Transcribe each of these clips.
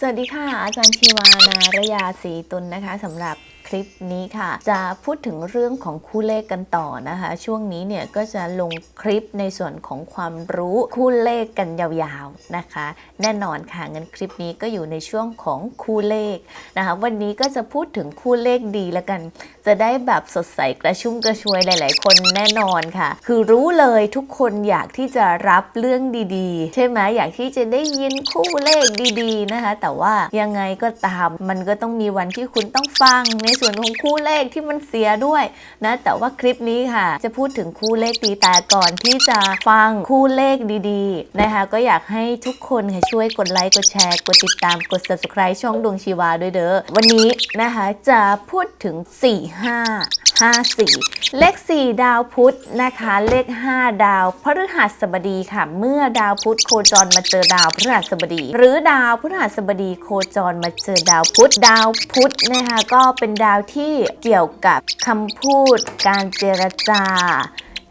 สวัสดีค่ะ อาจารย์ชีวานารยาศรีตุลนะคะสำหรับ คลิปนี้ค่ะ จะพูดถึงเรื่องของคู่เลขกันต่อนะคะ ช่วงนี้เนี่ยก็จะลงคลิปในส่วนของความรู้คู่เลขกันยาวๆนะคะ แน่นอนค่ะงั้นคลิปนี้ก็อยู่ในช่วงของคู่เลขนะคะ วันนี้ก็จะพูดถึงคู่เลขดีแล้วกัน จะได้แบบสดใสกระชุ่มกระชวยหลาย ๆ คนแน่นอนค่ะ คือรู้เลยทุกคนอยากที่จะรับเรื่องดีๆ ใช่ไหมอยากที่จะได้ยินคู่เลขดีๆนะคะ แต่ว่ายังไงก็ตามมันก็ต้องมีวันที่คุณต้องฟังในส่วนของคู่เลขที่มันเสียด้วยนะแต่ว่าคลิปนี้ค่ะ จะพูดถึงคู่เลขดีแต่ก่อนที่จะฟังคู่เลขดีๆนะคะก็อยากให้ทุกคนค่ะช่วยกดไลค์กดแชร์กดติดตามกด subscribe ช่องดวงชีวาด้วยเด้อวันนี้นะคะจะพูดถึง 4 5 5 4 เลข 4 ดาวพุธนะคะ เลข 5 ดาวพฤหัสบดีค่ะ เมื่อดาวพุธโคจรมาเจอดาวพฤหัสบดี หรือดาวพฤหัสบดีโคจรมาเจอดาวพุธดาวพุธนะคะก็เป็นดาวที่เกี่ยวกับคำพูดการเจรจา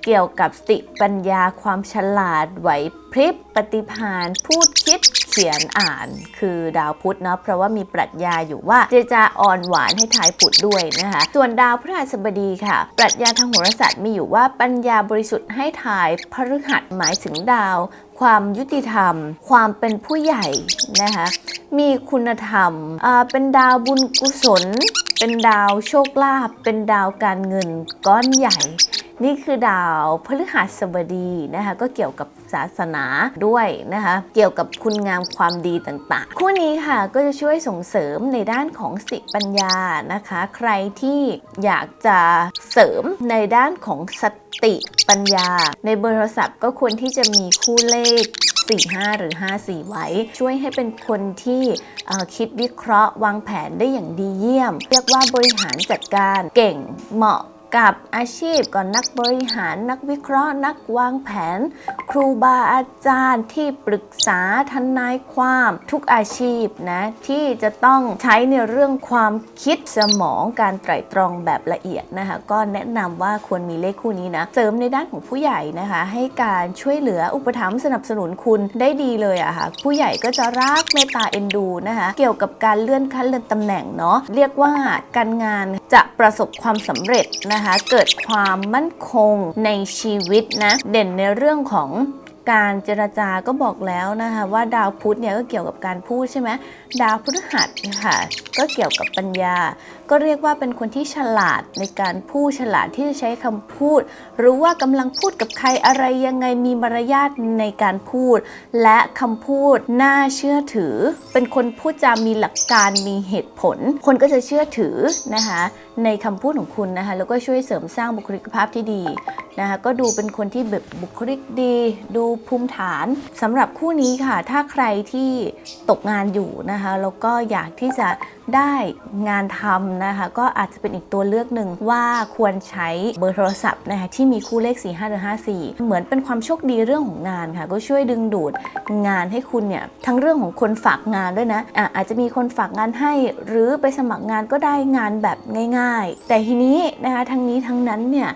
เกี่ยวกับสติปัญญาความฉลาดไหวพริบปฏิภาณพูดคิดเขียนอ่าน คือดาวพุธเนาะเพราะว่ามีปรัชญาอยู่ว่าเจจาอ่อนหวานให้ทายปุดด้วยนะคะ ส่วนดาวพฤหัสบดีค่ะ ปรัชญาทางโหราศาสตร์มีอยู่ว่าปัญญาบริสุทธิ์ให้ทายพฤหัสหมายถึงดาว ความยุติธรรม ความเป็นผู้ใหญ่นะคะมีคุณธรรมเป็นดาวบุญกุศล เป็นดาวโชคลาภเป็นดาวการเงินก้อนใหญ่ นี่คือดาวพฤหัสบดีนะคะก็เกี่ยวกับศาสนาด้วยนะคะ เกี่ยวกับคุณงามความดีต่างๆ คู่นี้ค่ะก็จะช่วยส่งเสริมในด้านของสติปัญญานะคะ ใครที่อยากจะเสริมในด้านของสติปัญญา ในเบอร์โทรศัพท์ก็ควรที่จะมีคู่เลข45 หรือ 54 ไว้ ช่วยให้เป็นคนที่คิดวิเคราะห์วางแผนได้อย่างดีเยี่ยม เรียกว่าบริหารจัดการเก่งเหมาะ กับอาชีพก่อนนักบริหารนักวิเคราะห์ นักวางแผน ครูบาอาจารย์ที่ปรึกษาทนายความทุกอาชีพนะที่จะต้องใช้ในเรื่องความคิดสมองการไตร่ตรองแบบละเอียดนะคะก็แนะนำว่าควรมีเลขคู่นี้นะเสริมในด้านของผู้ใหญ่นะคะให้การช่วยเหลืออุปถัมภ์สนับสนุนคุณได้ดีเลยอะค่ะผู้ใหญ่ก็จะรักเมตตาเอ็นดูนะคะเกี่ยวกับการเลื่อนขั้นเลื่อนตำแหน่งเนาะเรียกว่าการงาน จะประสบความสำเร็จนะคะ เกิดความมั่นคงในชีวิตนะ เด่นในเรื่องของ การเจรจาก็บอกแล้วนะคะว่าดาวพุธเนี่ยก็เกี่ยวกับการพูดใช่ไหมดาวพฤหัสค่ะก็เกี่ยวกับปัญญา ก็เรียกว่าเป็นคนที่ฉลาดในการพูดฉลาดที่จะใช้คำพูด รู้ว่ากำลังพูดกับใครอะไรยังไงมีมารยาทในการพูด และคำพูดน่าเชื่อถือ เป็นคนพูดจามีหลักการมีเหตุผล คนก็จะเชื่อถือนะคะในคำพูดของคุณนะคะแล้วก็ช่วยเสริมสร้างบุคลิกภาพที่ดีนะคะก็ดูเป็นคนที่แบบบุคลิกดี ดูภูมิฐานสำหรับคู่นี้ค่ะ ถ้าใครที่ตกงานอยู่นะคะ แล้วก็อยากที่จะได้งานทำนะคะ ก็อาจจะเป็นอีกตัวเลือกหนึ่งว่าควรใช้เบอร์โทรศัพท์นะคะที่มีคู่เลข 4 5หรือ54 เหมือนเป็นความโชคดีเรื่องของงานค่ะ ก็ช่วยดึงดูดงานให้คุณเนี่ย ทั้งเรื่องของคนฝากงานด้วยนะอะอาจจะมีคนฝากงานให้ หรือไปสมัครงานก็ได้งานแบบง่าย ๆ แต่ทีนี้นะคะทั้งนี้ทั้งนั้นเนี่ย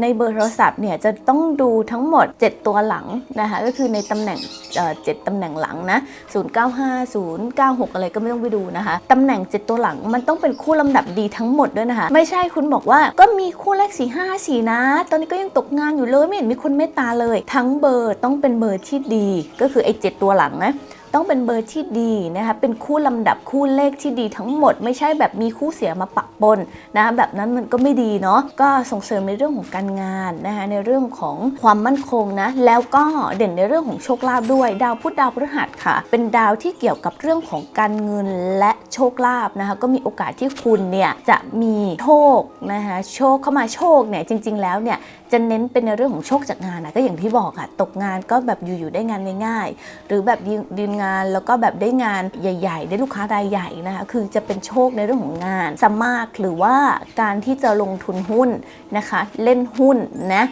ในเบอร์โทรศัพท์เนี่ยจะต้องดูทั้งหมด 7 ตัวหลังนะคะก็คือในตำแหน่งเอ่อ7ตำแหน่งหลังนะ095 096 อะไรก็ไม่ต้องไปดูนะคะตำแหน่ง 7 ตัวหลังมันต้องเป็นคู่ลำดับดีทั้งหมดด้วยนะคะ ไม่ใช่คุณบอกว่าก็มีคู่เลข4 5 4นะ ตอนนี้ก็ยังตกงานอยู่เลยไม่เห็นมีคนเมตตาเลย ทั้งเบอร์ต้องเป็นเบอร์ที่ดีก็คือไอ้7ตัวหลังนะ ต้องเป็นเบอร์ที่ดีนะคะเป็นคู่ลำดับคู่เลขที่ดีทั้งหมด ไม่ใช่แบบมีคู่เสียมาปะปนนะคะแบบนั้นมันก็ไม่ดีเนาะก็ส่งเสริมในเรื่องของการงานนะคะในเรื่องของความมั่นคงนะแล้วก็เด่นในเรื่องของโชคลาภด้วย ดาวพุธดาวพฤหัสค่ะ เป็นดาวที่เกี่ยวกับเรื่องของการเงินและโชคลาภนะคะก็มีโอกาสที่คุณเนี่ยจะมีโชคนะคะโชคเข้ามาโชคเนี่ยจริง ๆ แล้วเนี่ยจะเน้นเป็นในเรื่องของโชคจากงานนะก็อย่างที่บอกค่ะตกงานก็แบบอยู่ๆได้งานง่าย ๆ หรือแบบยืนยืนงาน แล้วก็แบบได้งานใหญ่ ๆ ได้ลูกค้ารายใหญ่นะคะคือจะเป็นโชคในเรื่องของงานสมากหรือว่าการที่จะลงทุนหุ้นนะคะ เล่นหุ้นนะ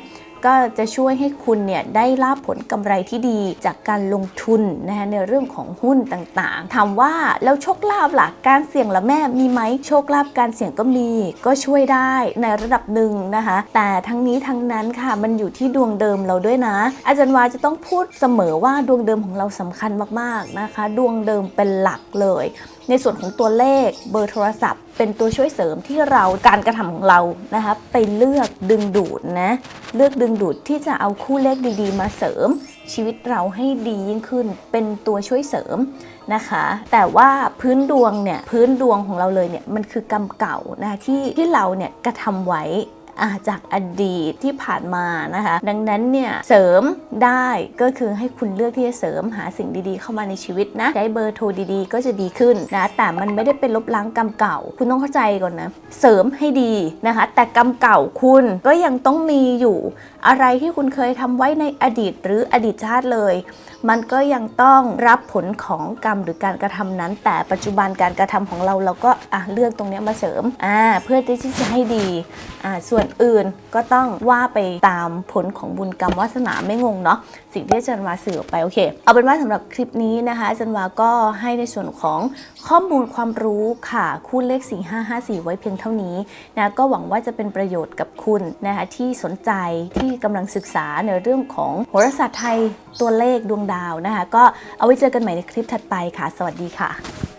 ก็จะช่วยให้คุณเนี่ยได้รับผลกำไรที่ดีจากการลงทุนนะคะในเรื่องของหุ้นต่างๆ ถามว่าแล้วโชคลาภล่ะการเสี่ยงละแม่มีไหมโชคลาภการเสี่ยงก็มี ก็ช่วยได้ในระดับหนึ่งนะคะ แต่ทั้งนี้ทั้งนั้นค่ะมันอยู่ที่ดวงเดิมเราด้วยนะ อาจารย์วาจะต้องพูดเสมอว่าดวงเดิมของเราสำคัญมากๆนะคะ ดวงเดิมเป็นหลักเลย ในส่วนของตัวเลขเบอร์โทรศัพท์เป็นตัวช่วยเสริมที่เราการกระทำของเรานะคะไปเลือกดึงดูดนะเลือกดึงดูดที่จะเอาคู่เลขดีๆ มาเสริม ชีวิตเราให้ดียิ่งขึ้น เป็นตัวช่วยเสริมนะคะ แต่ว่าพื้นดวงเนี่ยพื้นดวงของเราเลยเนี่ยมันคือกรรมเก่านะคะที่ที่เราเนี่ยกระทำไว้ จากอดีตที่ผ่านมานะคะ ดังนั้นเนี่ยเสริมได้ก็คือให้คุณเลือกที่จะเสริมหาสิ่งดีๆ เข้ามาในชีวิตนะใช้เบอร์โทรดีๆ ก็จะดีขึ้นนะแต่มันไม่ได้เป็นลบล้างกรรมเก่า คุณต้องเข้าใจก่อนนะเสริมให้ดีนะคะ แต่กรรมเก่าคุณก็ยังต้องมีอยู่ อะไรที่คุณเคยทำไว้ในอดีตหรืออดีตชาติเลย มันก็ยังต้องรับผลของกรรมหรือการกระทำนั้น แต่ปัจจุบันการกระทำของเราเราก็อะเลือกตรงนี้มาเสริมอ่าเพื่อที่จะให้ดีอ่าส่วนอื่นก็ต้องว่าไปตามผลของบุญกรรมวาสนาไม่งงเนาะสิ่งที่อาจารย์วาสื่อไปโอเค เอาเป็นว่าสำหรับคลิปนี้นะคะอาจารย์วาก็ให้ในส่วนของข้อมูลความรู้ค่ะคู่เลข 4554 ไว้เพียงเท่านี้นะก็หวังว่าจะเป็นประโยชน์กับคุณนะคะที่สนใจที่กำลังศึกษาในเรื่องของโหราศาสตร์ไทยตัวเลขดวงดาวนะคะก็เอาไว้เจอกันใหม่ในคลิปถัดไปค่ะ สวัสดีค่ะ